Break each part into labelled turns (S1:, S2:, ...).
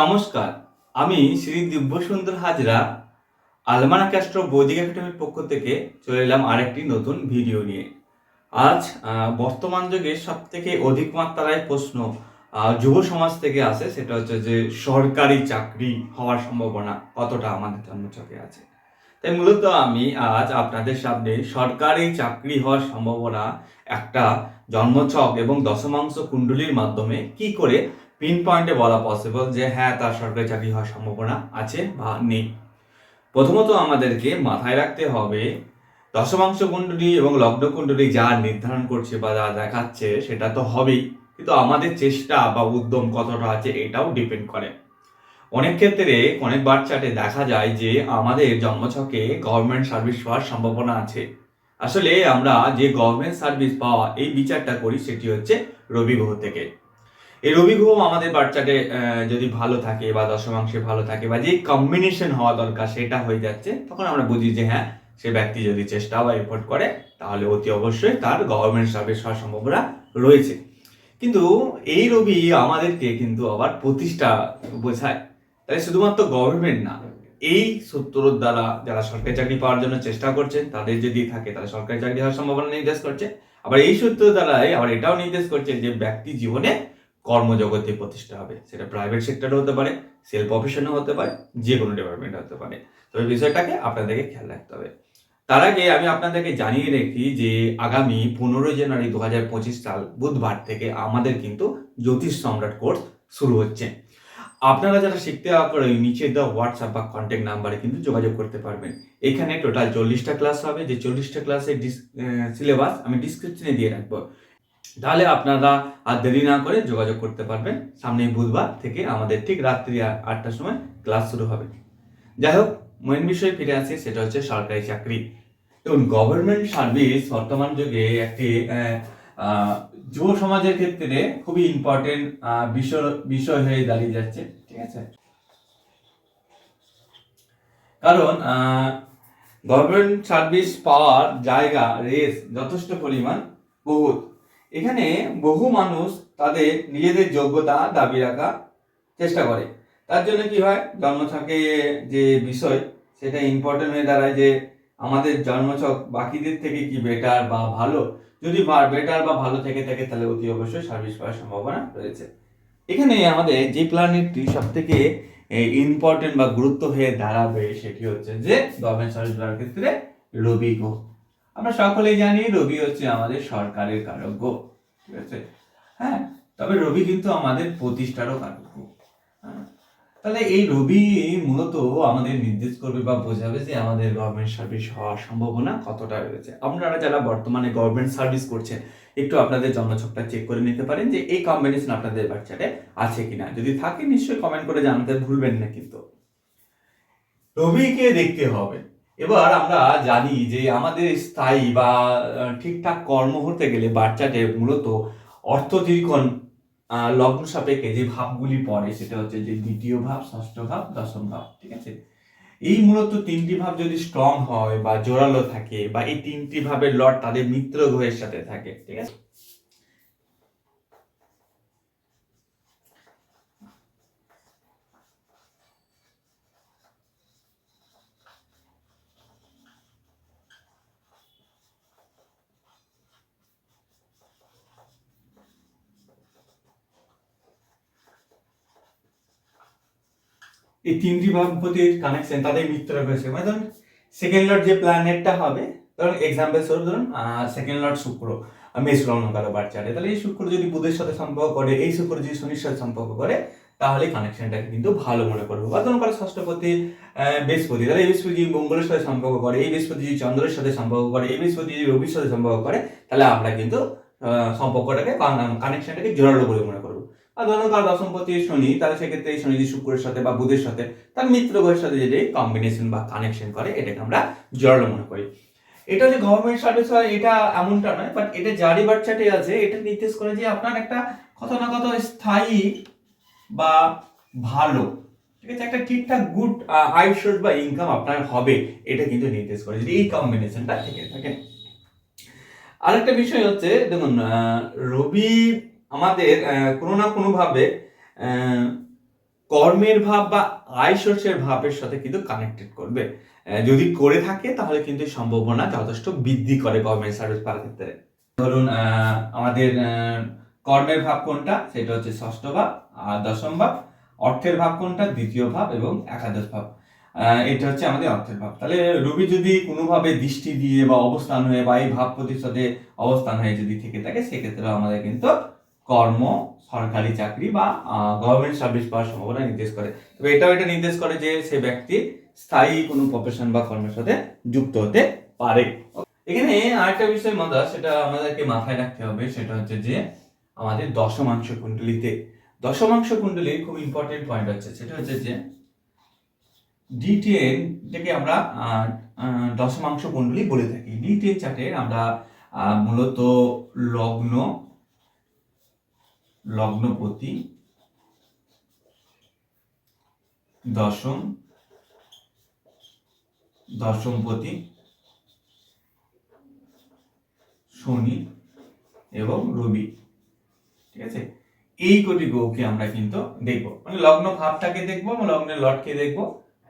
S1: নমস্কার আমি শ্রী দিব্যসুন্দর হাজরা আলমানা ক্যাস্ট্রো বৈদিক একাডেমির পক্ষ থেকে চলে এলাম আরেকটি নতুন ভিডিও নিয়ে আজ বর্তমান যুগে সব থেকে অধিক মাত্রায় প্রশ্ন যুব সমাজ থেকে আসে সেটা হচ্ছে যে সরকারি চাকরি হওয়ার সম্ভাবনা কতটা আমাদের জন্মচকে আছে তাই মূলত আমি আজ আপনাদের সামনে সরকারি চাকরি হওয়ার সম্ভাবনা একটা জন্মছক এবং দশমাংশ কুণ্ডলীর মাধ্যমে কি করে পিন পয়েন্টে বলা পসিবল যে হ্যাঁ তার সরকারি চাকরি হওয়ার সম্ভাবনা আছে বা নেই প্রথমত আমাদেরকে মাথায় রাখতে হবে দশমাংশ কুণ্ডলী এবং লগ্ন কুণ্ডলী যা নির্ধারণ করছে বা যা দেখাচ্ছে সেটা তো হবেই কিন্তু আমাদের চেষ্টা বা উদ্যম কতটা আছে এটাও ডিপেন্ড করে অনেক ক্ষেত্রে অনেক বার চাটে দেখা যায় যে আমাদের জন্মছকে গভর্নমেন্ট সার্ভিস পাওয়ার সম্ভাবনা আছে আসলে আমরা যে গভর্নমেন্ট সার্ভিস পাওয়া এই বিচারটা করি সেটি হচ্ছে রবি গ্রহ থেকে এই রবি গ্রহ আমাদের বাচ্চাকে যদি ভালো থাকে বা দশমাংশে ভালো থাকে বা যে কম্বিনেশন হওয়া দরকার সেটা হয়ে যাচ্ছে তখন আমরা বুঝি যে হ্যাঁ সে ব্যক্তি যদি চেষ্টা বা এফোর্ট করে তাহলে অতি অবশ্যই তার গভর্নমেন্ট সার্ভিস হওয়ার সম্ভাবনা রয়েছে কিন্তু এই রবি আমাদেরকে কিন্তু আবার প্রতিষ্ঠা বোঝায় তাই শুধুমাত্র গভর্নমেন্ট না এই সূত্র দ্বারা যারা সরকারি চাকরি পাওয়ার জন্য চেষ্টা করছেন তাদের যদি থাকে তারা সরকারি চাকরি হওয়ার সম্ভাবনা নির্দেশ করছে আবার এই সূত্র দ্বারাই আবার এটাও নির্দেশ করছে যে ব্যক্তি জীবনে কর্মজগতে প্রতিষ্ঠা হবে সেটা প্রাইভেট সেক্টরে হতে পারে সেলফ প্রফেশনে হতে পারে যে কোনো ডিপার্টমেন্টে হতে পারে তবে বিষয়টাকে আপনাদেরকে খেয়াল রাখতে হবে তার আগে আমি আপনাদেরকে জানিয়ে রাখি যে আগামী পনেরোই জানুয়ারি দু হাজার পঁচিশ সাল বুধবার থেকে আমাদের কিন্তু জ্যোতিষ সম্রাট কোর্স শুরু হচ্ছে আপনারা যারা শিখতে করে নিচে দেওয়া হোয়াটসঅ্যাপ বা কন্ট্যাক্ট নাম্বারে কিন্তু যোগাযোগ করতে পারবেন এখানে টোটাল চল্লিশটা ক্লাস হবে যে চল্লিশটা ক্লাসের সিলেবাস আমি ডিসক্রিপশনে দিয়ে রাখবো তাহলে আপনারা আর দেরি না করে যোগাযোগ করতে পারবেন সামনেই বুধবার থেকে আমাদের ঠিক রাত্রি আটটার সময় ক্লাস শুরু হবে যাই হোক মেন বিষয়ে ফিরে আসি সেটা হচ্ছে সরকারি চাকরি এবং গভর্নমেন্ট সার্ভিস বর্তমান যুগে একটি যুব সমাজের ক্ষেত্রে খুবই ইম্পর্টেন্ট বিষয় বিষয় হয়ে দাঁড়িয়ে যাচ্ছে ঠিক আছে কারণ গভর্নমেন্ট সার্ভিস পাওয়ার জায়গা রেস যথেষ্ট পরিমাণ বহুত এখানে বহু মানুষ তাদের নিজেদের যোগ্যতা দাবি রাখা চেষ্টা করে তার জন্য কি হয় জন্মছকে যে বিষয় সেটা ইম্পর্টেন্ট হয়ে দাঁড়ায় যে আমাদের জন্মছক বাকিদের থেকে কি বেটার বা ভালো যদি বেটার বা ভালো থেকে থাকে তাহলে অতি অবশ্যই সার্ভিস পাওয়ার সম্ভাবনা রয়েছে এখানে আমাদের যে প্ল্যানেটটি সব থেকে ইম্পর্টেন্ট বা গুরুত্ব হয়ে দাঁড়াবে সেটি হচ্ছে যে গভর্নমেন্ট সার্ভিস ক্ষেত্রে রবি গ্রহ আমরা সকলেই জানি রবি হচ্ছে আমাদের সরকারের কারক ঠিক আছে হ্যাঁ তবে রবি কিন্তু আমাদের প্রতিষ্ঠারও কারক হ্যাঁ, তাহলে এই রবি মূলত আমাদের নির্দেশ করবে বা বোঝাবে যে আমাদের গভর্নমেন্ট সার্ভিস হওয়ার সম্ভাবনা কতটা রয়েছে আপনারা যারা বর্তমানে গভর্নমেন্ট সার্ভিস করছেন একটু আপনাদের জন্মছকটা চেক করে নিতে পারেন যে এই কম্বিনেশন আপনাদের বাচ্চাটা আছে কিনা যদি থাকে নিশ্চয়ই কমেন্ট করে জানাতে ভুলবেন না কিন্তু রবিকে দেখতে হবে এবার আমরা জানি যে আমাদের স্থায়ী বা ঠিকঠাক কর্ম হতে গেলে বাচ্চাতে মূলত অর্থ দীর্ঘণ লগ্ন সাপেক্ষে যে ভাবগুলি পড়ে সেটা হচ্ছে যে দ্বিতীয় ভাব ষষ্ঠ ভাব দশম ভাব ঠিক আছে এই মূলত তিনটি ভাব যদি স্ট্রং হয় বা জোরালো থাকে বা এই তিনটি ভাবের লট তাদের মিত্র গ্রহের সাথে থাকে ঠিক আছে এই তিনটি ভাবপতির কানেকশন তাদের মিত্র হয়েছে মানে ধরুন সেকেন্ড লর্ড যে প্ল্যানেটটা হবে ধরুন এক্সাম্পল স্বরূপ ধরুন সেকেন্ড লর্ড শুক্র মেষ লগ্ন কারো বাচ্চাটে তাহলে এই শুক্র যদি বুধের সাথে সম্পর্ক করে এই শুক্র যদি শনির সাথে সম্পর্ক করে তাহলে কানেকশনটাকে কিন্তু ভালো মনে করবো বা ধরুন কারো ষষ্ঠপতি বৃহস্পতি তাহলে এই বৃহস্পতি যদি মঙ্গলের সাথে সম্পর্ক করে এই বৃহস্পতি যদি চন্দ্রের সাথে সম্পর্ক করে এই বৃহস্পতি যদি রবির সাথে সম্পর্ক করে তাহলে আমরা কিন্তু সম্পর্কটাকে কানেকশনটাকে জোরালো বলে মনে করবো আর ধরুন কার দশমপতি শনি তাহলে সেক্ষেত্রে এই শনি শুক্রের সাথে বা বুধের সাথে তার মিত্র গ্রহের সাথে যদি কম্বিনেশন বা কানেকশন করে এটাকে আমরা জড়ল মনে করি এটা যে গভর্নমেন্ট সার্ভিস হয় এটা এমনটা নয় বাট এটা জারি বাচ্চাটি আছে এটা নির্দেশ করে যে আপনার একটা কত না কত স্থায়ী বা ভালো ঠিক আছে একটা ঠিকঠাক গুড আই বা ইনকাম আপনার হবে এটা কিন্তু নির্দেশ করে যদি এই কম্বিনেশনটা থেকে থাকে আরেকটা বিষয় হচ্ছে দেখুন রবি আমাদের কোনো না কোনোভাবে কর্মের ভাব বা আয় ভাবের সাথে কিন্তু কানেক্টেড করবে যদি করে থাকে তাহলে কিন্তু সম্ভাবনা যথেষ্ট বৃদ্ধি করে গভর্নমেন্ট সার্ভিস পাওয়ার ক্ষেত্রে ধরুন আমাদের কর্মের ভাব কোনটা সেটা হচ্ছে ষষ্ঠ ভাব আর দশম ভাব অর্থের ভাব কোনটা দ্বিতীয় ভাব এবং একাদশ ভাব এটা হচ্ছে আমাদের অর্থের ভাব তাহলে রবি যদি কোনোভাবে দৃষ্টি দিয়ে বা অবস্থান হয়ে বা এই ভাব প্রতিষ্ঠাতে অবস্থান হয়ে যদি থেকে থাকে সেক্ষেত্রে আমাদের কিন্তু কর্ম সরকারি চাকরি বা গভর্নমেন্ট সার্ভিস পাওয়ার সম্ভাবনা নির্দেশ করে তবে এটাও এটা নির্দেশ করে যে সে ব্যক্তি স্থায়ী কোনো প্রফেশন বা কর্মের সাথে যুক্ত হতে পারে এখানে আরেকটা বিষয় মজা সেটা আমাদেরকে মাথায় রাখতে হবে সেটা হচ্ছে যে আমাদের দশমাংশ কুণ্ডলিতে দশমাংশ কুণ্ডলীর খুব ইম্পর্টেন্ট পয়েন্ট হচ্ছে সেটা হচ্ছে যে ডিটিএন থেকে আমরা দশমাংশ কুণ্ডলী বলে থাকি ডিটিএন চার্টে আমরা মূলত লগ্ন লগ্নপতি দশম দশমপতি শনি এবং রবি ঠিক আছে এই কটি গ্রহকে আমরা কিন্তু দেখব মানে লগ্ন ভাবটাকে দেখবো এবং লগ্নের লটকে দেখব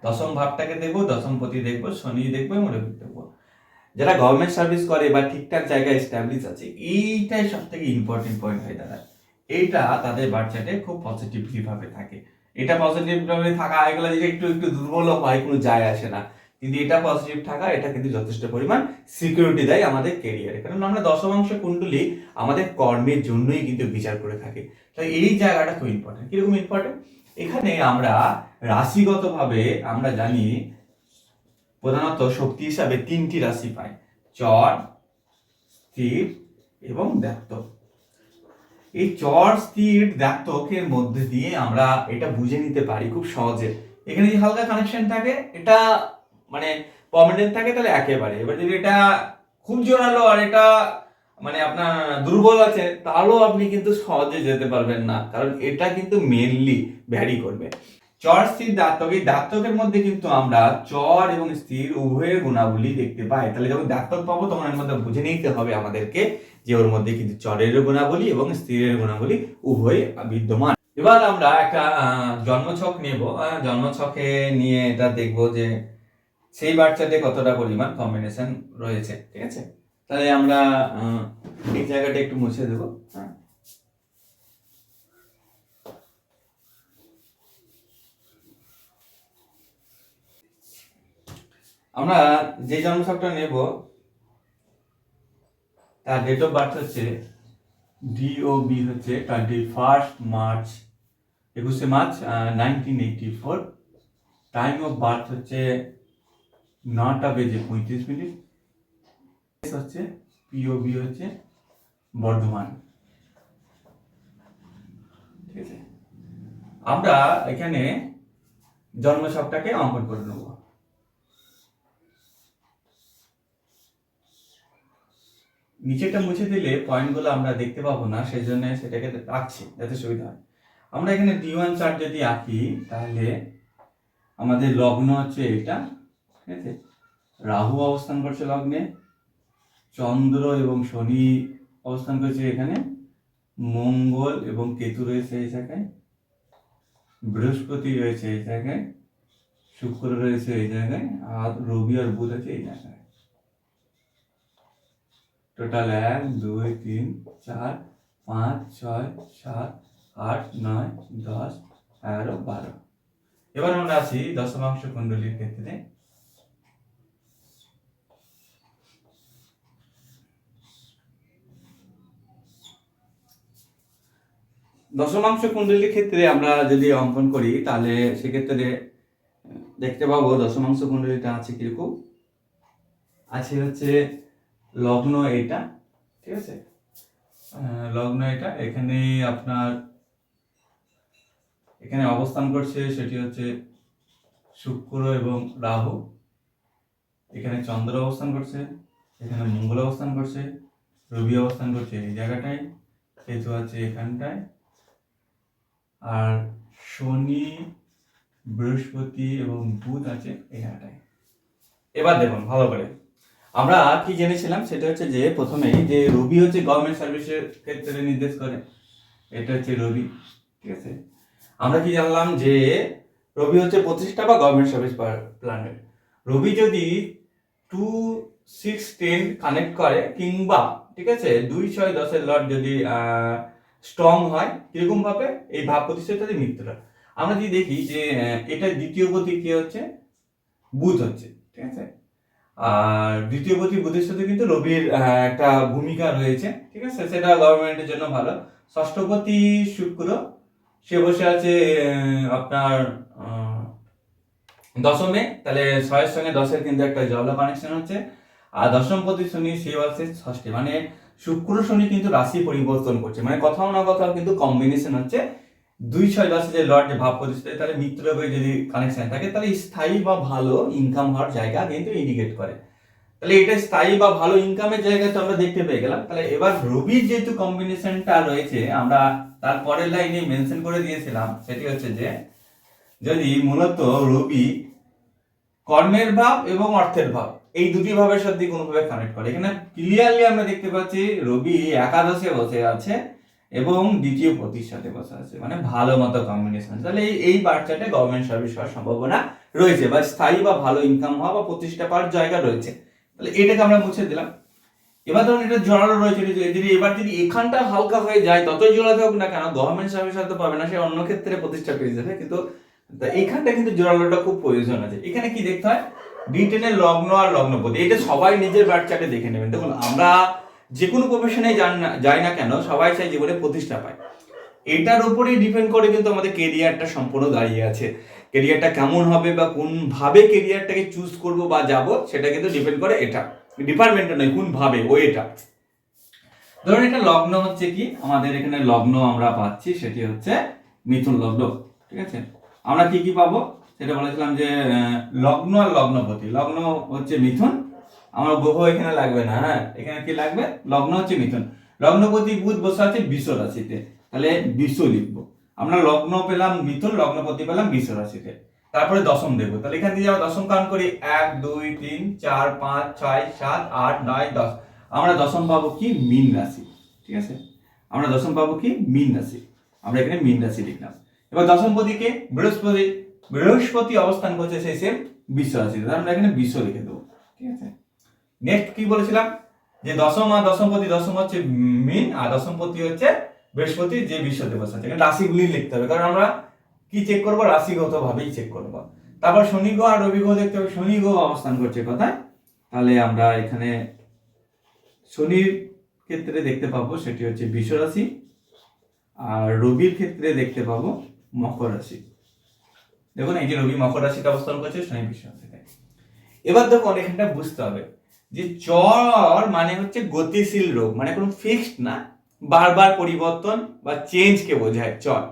S1: দশম ভাবটাকে দেখবো দশমপতি দেখবো শনি দেখবো এবং রবি দেখবো যারা গভর্নমেন্ট সার্ভিস করে বা ঠিকঠাক জায়গায় এস্টাবলিশ আছে এইটাই সব থেকে ইম্পর্টেন্ট পয়েন্ট হয়ে দাঁড়ায় এইটা তাদের বাচ্চাটা খুব পজিটিভলি ভাবে থাকে এটা পজিটিভ ভাবে থাকা এগুলো যদি একটু একটু দুর্বল হয় কোনো যায় আসে না কিন্তু এটা পজিটিভ থাকা এটা কিন্তু যথেষ্ট পরিমাণ সিকিউরিটি দেয় আমাদের কেরিয়ারে কারণ আমরা দশমাংশ কুণ্ডলী আমাদের কর্মের জন্যই কিন্তু বিচার করে থাকি তাই এই জায়গাটা খুব ইম্পর্টেন্ট কিরকম ইম্পর্টেন্ট এখানে আমরা রাশিগতভাবে আমরা জানি প্রধানত শক্তি হিসাবে তিনটি রাশি পাই চর স্থির এবং ব্যক্ত এই চর স্থির দ্বাত্তকের মধ্যে দিয়ে আমরা এটা বুঝে নিতে পারি খুব সহজে এখানে যদি হালকা কানেকশন থাকে এটা মানে পমেন্ট থাকে তাহলে একেবারে এবার যদি এটা খুব জোরালো আর এটা মানে আপনার দুর্বল আছে তাহলেও আপনি কিন্তু সহজে যেতে পারবেন না কারণ এটা কিন্তু মেনলি ভ্যারি করবে চর স্থির দাঁতক এই দাঁতকের মধ্যে কিন্তু আমরা চর এবং স্থির উভয়ের গুণাবলী দেখতে পাই তাহলে যখন দাঁতক পাবো তখন এর মধ্যে বুঝে নিতে হবে আমাদেরকে যে ওর মধ্যে কিন্তু চরের গুণাবলী এবং স্ত্রীর গুণাবলী উভয় বিদ্যমান এবার আমরা একটা জন্মছক নেব জন্মছকে নিয়ে এটা দেখব যে সেই বাচ্চাতে কতটা পরিমাণ কম্বিনেশন রয়েছে ঠিক আছে তাহলে আমরা এই জায়গাটা একটু মুছে দেব হ্যাঁ। আমরা যে জন্মছকটা নেব তার ডেট অফ বার্থ হচ্ছে ডিওবি হচ্ছে টোয়েন্টি ফার্স্ট মার্চ একুশে March nineteen eighty four time of birth হচ্ছে নটা বেজে পঁয়ত্রিশ মিনিট হচ্ছে পিওবি হচ্ছে বর্ধমান ঠিক আছে আমরা এখানে জন্মসবটাকে অঙ্কন করে নেবো নিচেটা মুছে দিলে পয়েন্টগুলো আমরা দেখতে পাবো না সেই জন্য সেটাকে রাখছি যাতে সুবিধা হয় আমরা এখানে ডি ওয়ান চার্ট যদি আঁকি তাহলে আমাদের লগ্ন হচ্ছে এটা ঠিক আছে রাহু অবস্থান করছে লগ্নে চন্দ্র এবং শনি অবস্থান করছে এখানে মঙ্গল এবং কেতু রয়েছে এই জায়গায় বৃহস্পতি রয়েছে এই জায়গায় শুক্র রয়েছে এই জায়গায় আর রবি আর বুধ আছে এই জায়গায় টোটাল এক দুই তিন চার পাঁচ ছয় সাত আট নয় দশ এগারো বারো এবার আমরা আছি দশমাংশ কুণ্ডলীর ক্ষেত্রে দশমাংশ কুণ্ডলীর ক্ষেত্রে আমরা যদি অঙ্কন করি তাহলে সেক্ষেত্রে দেখতে পাবো দশমাংশ কুণ্ডলীটা আছে কিরকম আছে হচ্ছে লগ্ন এটা ঠিক আছে লগ্ন এটা এখানে আপনার এখানে অবস্থান করছে সেটি হচ্ছে শুক্র এবং রাহু এখানে চন্দ্র অবস্থান করছে এখানে মঙ্গল অবস্থান করছে রবি অবস্থান করছে এই জায়গাটায় কেতু আছে এখানটায় আর শনি বৃহস্পতি এবং বুধ আছে এখানটায় এবার দেখুন ভালো করে আমরা কি জেনেছিলাম সেটা হচ্ছে যে প্রথমে যে রবি হচ্ছে গভর্নমেন্ট সার্ভিসের ক্ষেত্রে নির্দেশ করে এটা হচ্ছে রবি ঠিক আছে আমরা কি জানলাম যে রবি হচ্ছে প্রতিষ্ঠা বা গভর্নমেন্ট সার্ভিস প্ল্যানের রবি যদি টু সিক্স টেন কানেক্ট করে কিংবা ঠিক আছে দুই ছয় দশের লট যদি স্ট্রং হয় কীরকমভাবে এই ভাব প্রতিষ্ঠাতা মিত্র আমরা যদি দেখি যে এটা দ্বিতীয় গতি কী হচ্ছে বুধ হচ্ছে ঠিক আছে আর দ্বিতীয় পতি বুদ্ধির কিন্তু রবির একটা ভূমিকা রয়েছে ঠিক আছে সেটা গভর্নমেন্টের জন্য ভালো ষষ্ঠপতি শুক্র সে বসে আছে আপনার দশমে তাহলে ছয়ের সঙ্গে দশের কিন্তু একটা জল কানেকশন হচ্ছে আর দশমপতি শনি সে আছে ষষ্ঠী মানে শুক্র শনি কিন্তু রাশি পরিবর্তন করছে মানে কোথাও না কোথাও কিন্তু কম্বিনেশন হচ্ছে দুই ছয় যে লর্ডে ভাব করতে তাহলে মিত্রভাবে যদি কানেকশন থাকে তাহলে স্থায়ী বা ভালো ইনকাম হওয়ার জায়গা কিন্তু ইন্ডিকেট করে তাহলে এটা স্থায়ী বা ভালো ইনকামের জায়গা তো আমরা দেখতে পেয়ে গেলাম তাহলে এবার রবির যেহেতু কম্বিনেশনটা রয়েছে আমরা তার পরের লাইনে মেনশন করে দিয়েছিলাম সেটি হচ্ছে যে যদি মূলত রবি কর্মের ভাব এবং অর্থের ভাব এই দুটি ভাবের সাথে কোনোভাবে কানেক্ট করে এখানে ক্লিয়ারলি আমরা দেখতে পাচ্ছি রবি একাদশে বসে আছে এবং দ্বিতীয় পতির সাথে বসা আছে মানে ভালো মতো কম্বিনেশন তাহলে এই এই বাচ্চাটা গভর্নমেন্ট সার্ভিস হওয়ার সম্ভাবনা রয়েছে বা স্থায়ী বা ভালো ইনকাম হওয়া বা প্রতিষ্ঠা পাওয়ার জায়গা রয়েছে তাহলে এটাকে আমরা মুছে দিলাম এবার ধরুন এটা জোরালো রয়েছে যদি এবার যদি এখানটা হালকা হয়ে যায় ততই জোরালো হোক না কেন গভর্নমেন্ট সার্ভিস হয়তো পাবে না সে অন্য ক্ষেত্রে প্রতিষ্ঠা পেয়ে যাবে কিন্তু এখানটা কিন্তু জোরালোটা খুব প্রয়োজন আছে এখানে কি দেখতে হয় ব্রিটেনের লগ্ন আর লগ্নপতি এটা সবাই নিজের বাচ্চাকে দেখে নেবেন দেখুন আমরা যে কোনো প্রফেশনে যান না যায় না কেন সবাই চাই জীবনে প্রতিষ্ঠা পায় এটার উপরেই ডিপেন্ড করে কিন্তু আমাদের কেরিয়ারটা সম্পূর্ণ দাঁড়িয়ে আছে কেরিয়ারটা কেমন হবে বা কোনভাবে কেরিয়ারটাকে চুজ করব বা যাব সেটা কিন্তু ডিপেন্ড করে এটা ডিপার্টমেন্টটা নয় কোনভাবে ও এটা ধরুন এটা লগ্ন হচ্ছে কি আমাদের এখানে লগ্ন আমরা পাচ্ছি সেটি হচ্ছে মিথুন লগ্ন ঠিক আছে আমরা কি কি পাবো সেটা বলেছিলাম যে লগ্ন আর লগ্নপতি লগ্ন হচ্ছে মিথুন আমার গ্রহ এখানে লাগবে না হ্যাঁ এখানে কি লাগবে লগ্ন হচ্ছে মিথুন লগ্নপতি বুধ বসে আছে বিশ্ব রাশিতে তাহলে বিশ্ব লিখবো আমরা লগ্ন পেলাম মিথুন লগ্নপতি পেলাম বিশ্ব রাশিতে তারপরে দশম দেখবো তাহলে এখান থেকে দশম কারণ করি এক দুই তিন চার পাঁচ ছয় সাত আট নয় দশ আমরা দশম পাবো কি মিন রাশি ঠিক আছে আমরা দশম পাবো কি মিন রাশি আমরা এখানে মিন রাশি লিখলাম এবার দশমপতিকে বৃহস্পতি বৃহস্পতি অবস্থান করছে সেই সেম বিশ্ব রাশিতে তাহলে আমরা এখানে বিশ্ব লিখে দেবো ঠিক আছে নেক্সট কি বলেছিলাম যে দশম আর দশমপতি দশম হচ্ছে মিন আর দশমপতি হচ্ছে বৃহস্পতি যে বিশ্ব দিবস আছে এখানে রাশিগুলি লিখতে হবে কারণ আমরা কি চেক করবো রাশিগতভাবেই চেক করবো তারপর শনি গ্রহ আর রবি গ্রহ দেখতে হবে শনি গ্রহ অবস্থান করছে কোথায় তাহলে আমরা এখানে শনির ক্ষেত্রে দেখতে পাবো সেটি হচ্ছে বিশ্ব রাশি আর রবির ক্ষেত্রে দেখতে পাবো মকর রাশি দেখুন এই যে রবি মকর রাশিতে অবস্থান করছে শনি বিশ্ব রাশিতে এবার দেখুন এখানটা বুঝতে হবে যে চর মানে হচ্ছে গতিশীল রোগ মানে কোনো ফিক্সড না বারবার পরিবর্তন বা চেঞ্জকে বোঝায় চর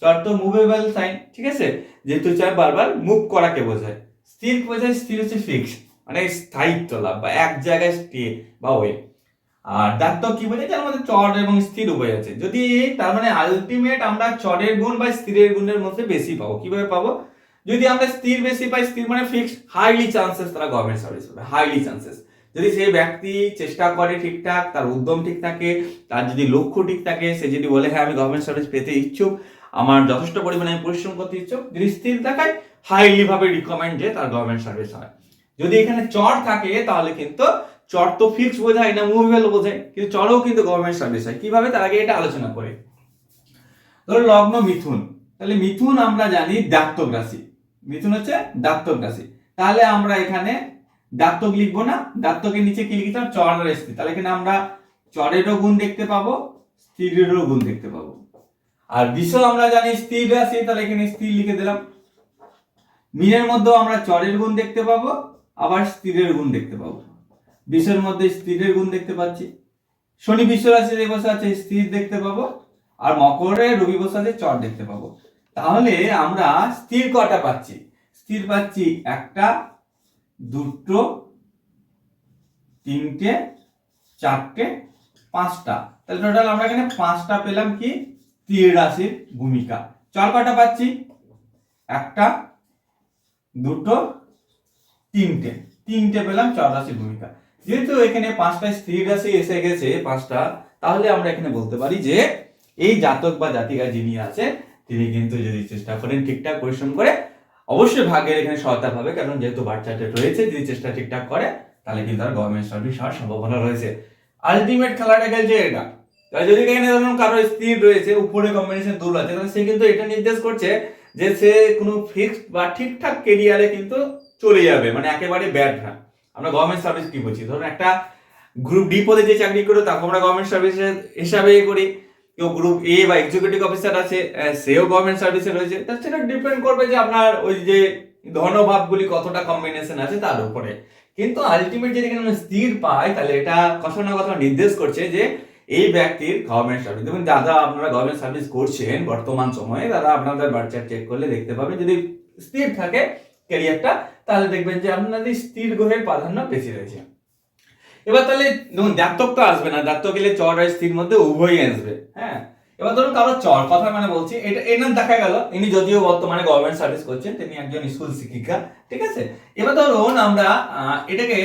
S1: চর তো মুভেবল সাইন ঠিক আছে যেহেতু চর বারবার মুভ করাকে বোঝায় স্থির বোঝায় স্থির হচ্ছে ফিক্সড মানে স্থায়িত্ব লাভ বা এক জায়গায় স্টে বা ওয়ে আর তো কি বলে যার মধ্যে চর এবং স্থির উভয় আছে যদি তার মানে আলটিমেট আমরা চরের গুণ বা স্থিরের গুণের মধ্যে বেশি পাবো কিভাবে পাবো যদি আমরা স্থির বেশি পাই স্থির মানে ফিক্সড হাইলি চান্সেস তারা গভর্নমেন্ট সার্ভিস হবে হাইলি চান্সেস যদি সেই ব্যক্তি চেষ্টা করে ঠিকঠাক তার উদ্যম ঠিক থাকে তার যদি লক্ষ্য ঠিক থাকে সে যদি বলে হ্যাঁ আমি গভর্নমেন্ট সার্ভিস পেতে ইচ্ছুক আমার যথেষ্ট পরিমাণে আমি পরিশ্রম করতে ইচ্ছুক যদি স্থির থাকায় হাইলি ভাবে রিকমেন্ড যে তার গভর্নমেন্ট সার্ভিস হয় যদি এখানে চর থাকে তাহলে কিন্তু চর তো ফিক্স বোঝায় না মুভেবল বোঝায় কিন্তু চরও কিন্তু গভর্নমেন্ট সার্ভিস হয় কিভাবে তার আগে এটা আলোচনা করে ধরো লগ্ন মিথুন তাহলে মিথুন আমরা জানি দাত্তক রাশি মিথুন হচ্ছে দাত্তক রাশি তাহলে আমরা এখানে দাত্তক লিখবো না দাত্তকের নিচে কি লিখিতাম চর আর স্ত্রী তাহলে এখানে আমরা চরেরও গুণ দেখতে পাবো স্ত্রীরও গুণ দেখতে পাবো আর বিষয় আমরা জানি স্ত্রী রাশি তাহলে এখানে স্ত্রী লিখে দিলাম মিনের মধ্যেও আমরা চরের গুণ দেখতে পাবো আবার স্ত্রীর গুণ দেখতে পাবো বিষয়ের মধ্যে স্ত্রীর গুণ দেখতে পাচ্ছি শনি বিশ্ব রাশি যে বসে আছে স্ত্রীর দেখতে পাবো আর মকরে রবি বসে আছে চর দেখতে পাবো তাহলে আমরা স্থির কটা পাচ্ছি স্থির পাচ্ছি একটা দুটো তিনটে চারটে পাঁচটা তাহলে টোটাল আমরা এখানে পাঁচটা পেলাম কি ত্রিরাশির ভূমিকা চল কটা পাচ্ছি একটা দুটো তিনটে তিনটে পেলাম চৌরাশির ভূমিকা যেহেতু এখানে পাঁচটা স্থির রাশি এসে গেছে পাঁচটা তাহলে আমরা এখানে বলতে পারি যে এই জাতক বা জাতিকা যিনি আছে তিনি কিন্তু যদি চেষ্টা করেন ঠিকঠাক পরিশ্রম করে অবশ্যই ভাগ্যের এখানে সহায়তা পাবে কারণ যেহেতু বাচ্চাটা রয়েছে যদি চেষ্টা ঠিকঠাক করে তাহলে কিন্তু আর গভর্নমেন্ট সার্ভিস হওয়ার সম্ভাবনা রয়েছে আলটিমেট খেলাটা খেলছে এটা যদি এখানে ধরুন কারো স্থির রয়েছে উপরে কম্বিনেশন দূর আছে তাহলে সে কিন্তু এটা নির্দেশ করছে যে সে কোনো ফিক্সড বা ঠিকঠাক কেরিয়ারে কিন্তু চলে যাবে মানে একেবারে ব্যাড না আমরা গভর্নমেন্ট সার্ভিস কি বলছি ধরুন একটা গ্রুপ ডি পদে যে চাকরি করো তাকে আমরা গভর্নমেন্ট সার্ভিসের হিসাবে করি কেউ গ্রুপ এ বা এক্সিকিউটিভ অফিসার আছে সেও গভর্নমেন্ট সার্ভিসে রয়েছে তা সেটা ডিপেন্ড করবে যে আপনার ওই যে ধনভাবগুলি কতটা কম্বিনেশন আছে তার উপরে কিন্তু আলটিমেট যদি আমরা স্থির পাই তাহলে এটা কথা না কথা নির্দেশ করছে যে এই ব্যক্তির গভর্নমেন্ট সার্ভিস দেখুন দাদা আপনারা গভর্নমেন্ট সার্ভিস করছেন বর্তমান সময়ে দাদা আপনাদের বার্চার চেক করলে দেখতে পাবে যদি স্থির থাকে ক্যারিয়ারটা তাহলে দেখবেন যে আপনাদের স্থির গ্রহের প্রাধান্য বেশি রয়েছে এবার তাহলে ধরুন দ্যাত্তক তো আসবে না দ্যাত্তক এলে চর আর স্থির মধ্যে উভয়ই আসবে হ্যাঁ এবার ধরুন কারো চর কথা মানে বলছি এটা এর নাম দেখা গেল ইনি যদিও বর্তমানে গভর্নমেন্ট সার্ভিস করছেন তিনি একজন স্কুল শিক্ষিকা ঠিক আছে এবার ধরুন আমরা এটাকে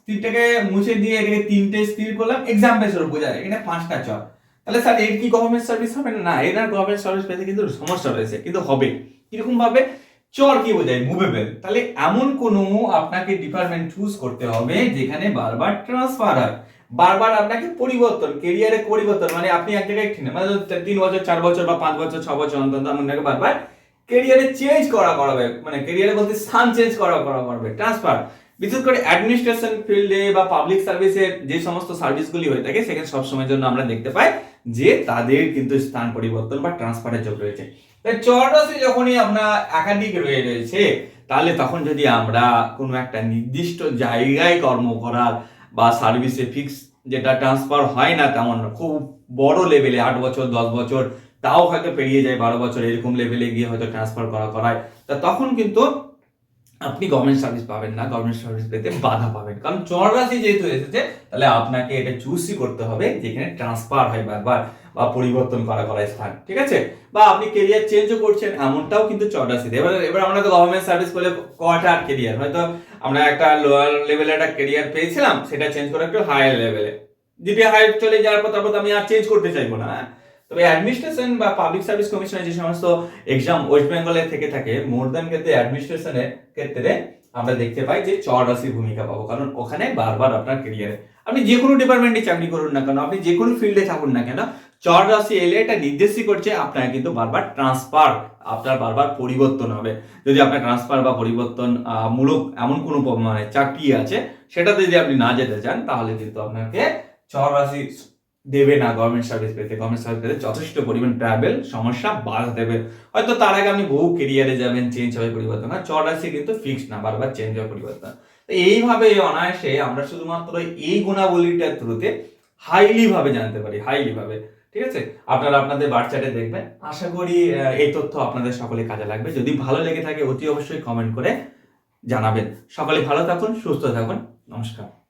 S1: স্থিরটাকে মুছে দিয়ে এটাকে তিনটে স্থির করলাম এক্সাম্পল স্বরূপ বোঝা যায় এটা পাঁচটা চর তাহলে স্যার এর কি গভর্নমেন্ট সার্ভিস হবে না না এনার গভর্নমেন্ট সার্ভিস পেতে কিন্তু সমস্যা রয়েছে কিন্তু হবে কিরকম ভাবে চর কি বোঝায় মুভেবেল তাহলে এমন কোনো আপনাকে ডিপার্টমেন্ট চুজ করতে হবে যেখানে বারবার ট্রান্সফার হয় বারবার আপনাকে পরিবর্তন কেরিয়ারে পরিবর্তন মানে আপনি এক জায়গায় মানে তিন বছর চার বছর বা পাঁচ বছর ছ বছর অন্তত আপনাকে বারবার কেরিয়ারে চেঞ্জ করা করাবে মানে কেরিয়ারে বলতে স্থান চেঞ্জ করা করা করবে ট্রান্সফার বিশেষ করে অ্যাডমিনিস্ট্রেশন ফিল্ডে বা পাবলিক সার্ভিসে যে সমস্ত সার্ভিসগুলি হয়ে থাকে সেখানে সবসময়ের জন্য আমরা দেখতে পাই যে তাদের কিন্তু স্থান পরিবর্তন বা ট্রান্সফারের জন্য রয়েছে চৌরাশি যখনই আমরা একাধিক রয়ে রয়েছে তাহলে তখন যদি আমরা কোনো একটা নির্দিষ্ট জায়গায় কর্ম করার বা সার্ভিসে ফিক্স যেটা ট্রান্সফার হয় না তেমন খুব বড় লেভেলে আট বছর দশ বছর তাও হয়তো পেরিয়ে যায় বারো বছর এরকম লেভেলে গিয়ে হয়তো ট্রান্সফার করা করায় তা তখন কিন্তু আপনি গভর্নমেন্ট সার্ভিস পাবেন না গভর্নমেন্ট সার্ভিস পেতে বাধা পাবেন কারণ চৌরাশি যেহেতু এসেছে তাহলে আপনাকে এটা চুজই করতে হবে যেখানে ট্রান্সফার হয় বারবার বা পরিবর্তন করা করা স্থান ঠিক আছে বা আপনি কেরিয়ার চেঞ্জও করছেন এমনটাও কিন্তু চৌরাশিতে এবার এবার আমরা তো গভর্নমেন্ট সার্ভিস করলে কোয়ার্টার কেরিয়ার হয়তো আমরা একটা লোয়ার লেভেলে একটা কেরিয়ার পেয়েছিলাম সেটা চেঞ্জ করে একটু হায়ার লেভেলে যদি হাই চলে যাওয়ার পর তারপর আমি আর চেঞ্জ করতে চাইবো না হ্যাঁ? তবে অ্যাডমিনিস্ট্রেশন বা পাবলিক সার্ভিস কমিশনের যে সমস্ত এক্সাম ওয়েস্ট বেঙ্গলে থেকে থাকে মোর দ্যান ক্ষেত্রে অ্যাডমিনিস্ট্রেশনের ক্ষেত্রে আমরা দেখতে পাই যে চৌরাশি ভূমিকা পাবো কারণ ওখানে বারবার আপনার কেরিয়ারে আপনি যে কোনো ডিপার্টমেন্টে চাকরি করুন না কেন আপনি যে কোনো ফিল্ডে থাকুন না কেন চর রাশি এলে এটা নির্দেশই করছে আপনার কিন্তু বারবার ট্রান্সফার আপনার বারবার পরিবর্তন হবে যদি আপনার ট্রান্সফার বা পরিবর্তন মূলক এমন কোনো মানে চাকরি আছে সেটাতে যদি আপনি না যেতে চান তাহলে কিন্তু আপনাকে চর রাশি দেবে না গভর্নমেন্ট সার্ভিস পেতে গভর্নমেন্ট সার্ভিস পেতে যথেষ্ট পরিমাণ ট্রাভেল সমস্যা বাদ দেবে হয়তো তার আগে আপনি বহু কেরিয়ারে যাবেন চেঞ্জ হবে পরিবর্তন আর রাশি কিন্তু ফিক্সড না বারবার চেঞ্জ হবে পরিবর্তন তো এইভাবে অনায়াসে আমরা শুধুমাত্র এই গুণাবলীটার থ্রুতে হাইলি ভাবে জানতে পারি হাইলি ভাবে ঠিক আছে আপনারা আপনাদের বার দেখবেন আশা করি এই তথ্য আপনাদের সকলে কাজে লাগবে যদি ভালো লেগে থাকে অতি অবশ্যই কমেন্ট করে জানাবেন সকলে ভালো থাকুন সুস্থ থাকুন নমস্কার